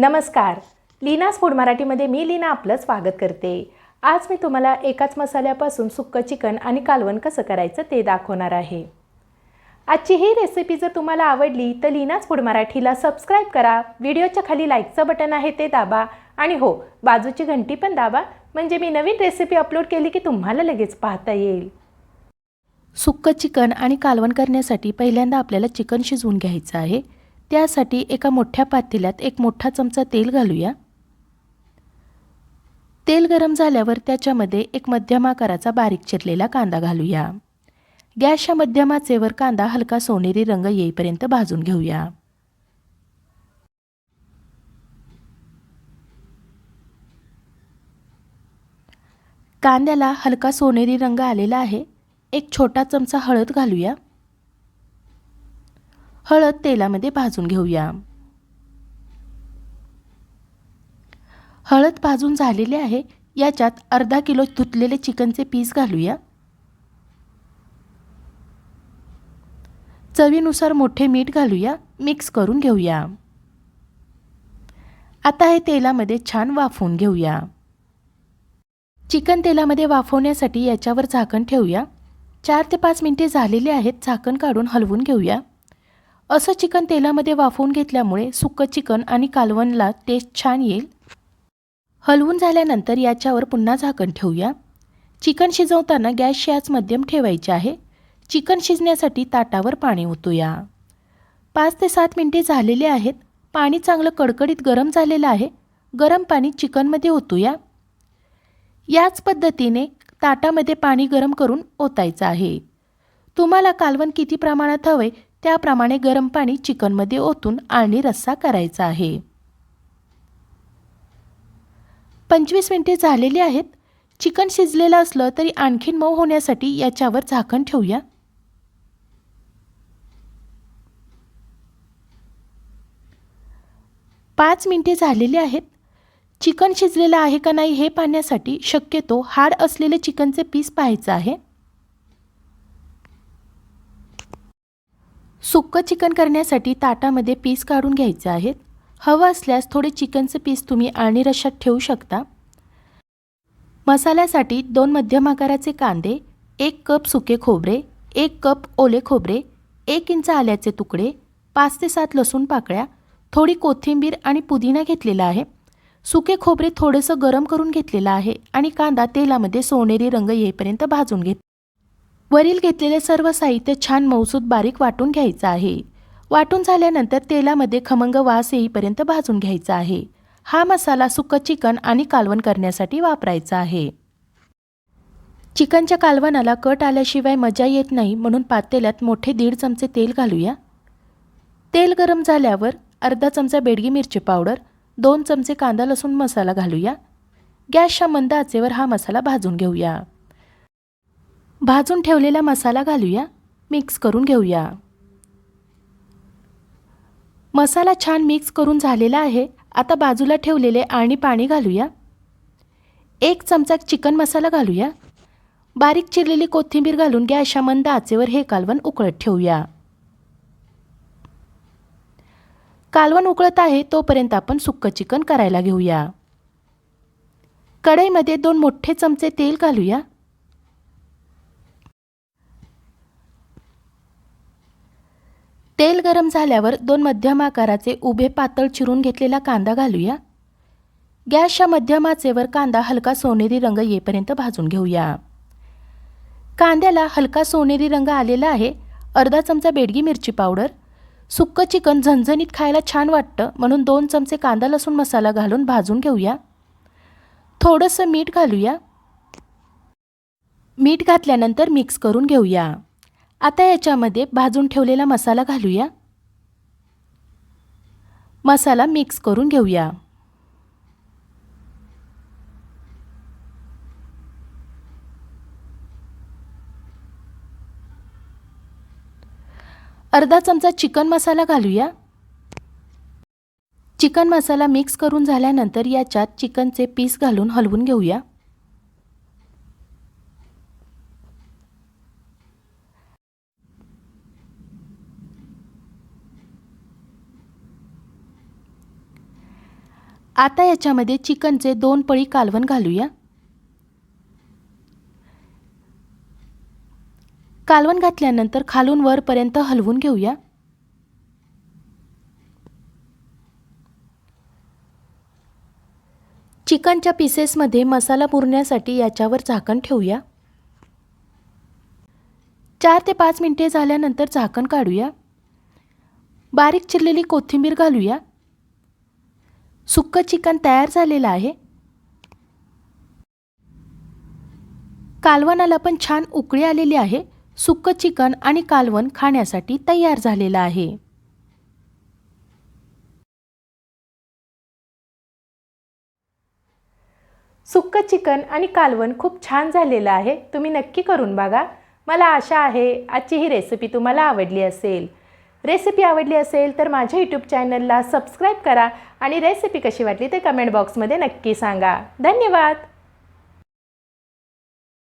नमस्कार. लीनास फूड मराठीमध्ये मी लीना आपलं स्वागत करते. आज मी तुम्हाला एकाच मसाल्यापासून सुक्कं चिकन आणि कालवण कसं करायचं ते दाखवणार आहे. आजची ही रेसिपी जर तुम्हाला आवडली तर लीनास फूड मराठीला सबस्क्राईब करा. व्हिडिओच्या खाली लाईकचं बटन आहे ते दाबा. आणि हो बाजूची घंटी पण दाबा. म्हणजे मी नवीन रेसिपी अपलोड केली की तुम्हाला लगेच पाहता येईल. सुक्कं चिकन आणि कालवण करण्यासाठी पहिल्यांदा आपल्याला चिकन शिजवून घ्यायचं आहे. त्यासाठी एका मोठ्या पातेल्यात एक मोठा चमचा तेल घालूया. तेल गरम झाल्यावर त्याच्यामध्ये एक मध्यम आकाराचा बारीक चिरलेला कांदा घालूया. गॅसच्या मध्यम आचेवर कांदा हलका सोनेरी रंग येईपर्यंत भाजून घेऊया. कांद्याला हलका सोनेरी रंग आलेला आहे. एक छोटा चमचा हळद घालूया. हळद तेलामध्ये भाजून घेऊया. हळद भाजून झालेले आहे. याच्यात अर्धा किलो धुतलेले चिकनचे पीस घालूया. चवीनुसार मोठे मीठ घालूया. मिक्स करून घेऊया. आता हे तेलामध्ये छान वाफवून घेऊया. चिकन तेलामध्ये वाफवण्यासाठी याच्यावर झाकण ठेवूया. चार ते पाच मिनटे झालेली आहेत. झाकण काढून हलवून घेऊया. असं चिकन तेलामध्ये वाफवून घेतल्यामुळे सुकं चिकन आणि कालवणला टेस्ट छान येईल. हलवून झाल्यानंतर याच्यावर पुन्हा झाकण ठेवूया. चिकन शिजवताना गॅसची आच मध्यम ठेवायची आहे. चिकन शिजण्यासाठी ताटावर पाणी ओतूया. पाच ते सात मिनटे झालेले आहेत. पाणी चांगलं कडकडीत गरम झालेलं आहे. गरम पाणी चिकनमध्ये ओतूया. याच पद्धतीने ताटामध्ये पाणी गरम करून ओतायचं आहे. तुम्हाला कालवण किती प्रमाणात हवे त्याप्रमाणे गरम पाणी चिकनमध्ये ओतून आणि रस्सा करायचा आहे. पंचवीस मिनटे झालेली आहेत. चिकन शिजलेलं असलं तरी आणखीन मऊ होण्यासाठी याच्यावर झाकण ठेवूया. पाच मिनटे झालेली आहेत. चिकन शिजलेलं आहे का नाही हे पाहण्यासाठी शक्यतो हाड असलेले चिकनचे पीस पाहायचं आहे. सुक्कं चिकन करण्यासाठी ताटामध्ये पीस काढून घ्यायचे आहेत. हवं असल्यास थोडे चिकनचे पीस तुम्ही आणि रश्यात ठेवू शकता. मसाल्यासाठी दोन मध्यम आकाराचे कांदे एक कप सुके खोबरे एक कप ओले खोबरे एक इंच आल्याचे तुकडे पाच ते सात लसूण पाकळ्या थोडी कोथिंबीर आणि पुदिना घेतलेला आहे. सुके खोबरे थोडंसं गरम करून घेतलेलं आहे आणि कांदा तेलामध्ये सोनेरी रंग येईपर्यंत भाजून घेत वरील घेतलेले सर्व साहित्य छान मौसूद बारीक वाटून घ्यायचं आहे. वाटून झाल्यानंतर तेलामध्ये खमंग वास येईपर्यंत भाजून घ्यायचा आहे. हा मसाला सुक्क चिकन आणि कालवण करण्यासाठी वापरायचा आहे. चिकनच्या कालवणाला कट आल्याशिवाय मजा येत नाही म्हणून पातेल्यात मोठे दीड चमचे तेल घालूया. तेल गरम झाल्यावर अर्धा चमचा बेडगी मिरची पावडर दोन चमचे कांदा लसूण मसाला घालूया. गॅसच्या मंद आचेवर हा मसाला भाजून घेऊया. भाजून ठेवलेला मसाला घालूया. मिक्स करून घेऊया. मसाला छान मिक्स करून झालेला आहे. आता बाजूला ठेवलेले आणि पाणी घालूया. एक चमचा चिकन मसाला घालूया. बारीक चिरलेली कोथिंबीर घालून गॅसच्या मंद आचेवर हे कालवण उकळत ठेवूया. कालवण उकळत आहे तोपर्यंत आपण सुक्क चिकन करायला घेऊया. कढईमध्ये दोन मोठे चमचे तेल घालूया. तेल गरम झाल्यावर दोन मध्यम आकाराचे उभे पातळ चिरून घेतलेला कांदा घालूया. गॅसच्या मध्यम आचेवर कांदा हलका सोनेरी रंग येईपर्यंत भाजून घेऊया. कांद्याला हलका सोनेरी रंग आलेला आहे. अर्धा चमचा बेडगी मिरची पावडर सुक्कं चिकन झणझणीत खायला छान वाटतं म्हणून दोन चमचे कांदा लसूण मसाला घालून भाजून घेऊया. थोडंसं मीठ घालूया. मीठ घातल्यानंतर मिक्स करून घेऊया. आता याच्यामध्ये भाजून ठेवलेला मसाला घालूया. मसाला मिक्स करून घेऊया. अर्धा चमचा चिकन मसाला घालूया. चिकन मसाला मिक्स करून झाल्यानंतर याच्यात चिकनचे पीस घालून हलवून घेऊया. आता याच्यामध्ये चिकनचे दोन पळी कालवण घालूया. कालवण घातल्यानंतर खालून वरपर्यंत हलवून घेऊया. चिकनच्या पीसेसमध्ये मसाला पुरण्यासाठी याच्यावर झाकण ठेवूया. चार ते पाच मिनटे झाल्यानंतर झाकण काढूया. बारीक चिरलेली कोथिंबीर घालूया. सुक्कं चिकन तयार झालेलं आहे. कालवणाला पण छान उकळी आलेली आहे. सुक्कं चिकन आणि कालवण खाण्यासाठी तयार झालेलं आहे. सुक्कं चिकन आणि कालवण खूप छान झालेलं आहे. तुम्ही नक्की करून बघा. मला आशा आहे आजची ही रेसिपी तुम्हाला आवडली असेल. रेसिपी आवडली असेल तर माझ्या यूट्यूब चॅनलला सबस्क्राईब करा आणि रेसिपी कशी वाटली ते कमेंट बॉक्समध्ये नक्की सांगा. धन्यवाद!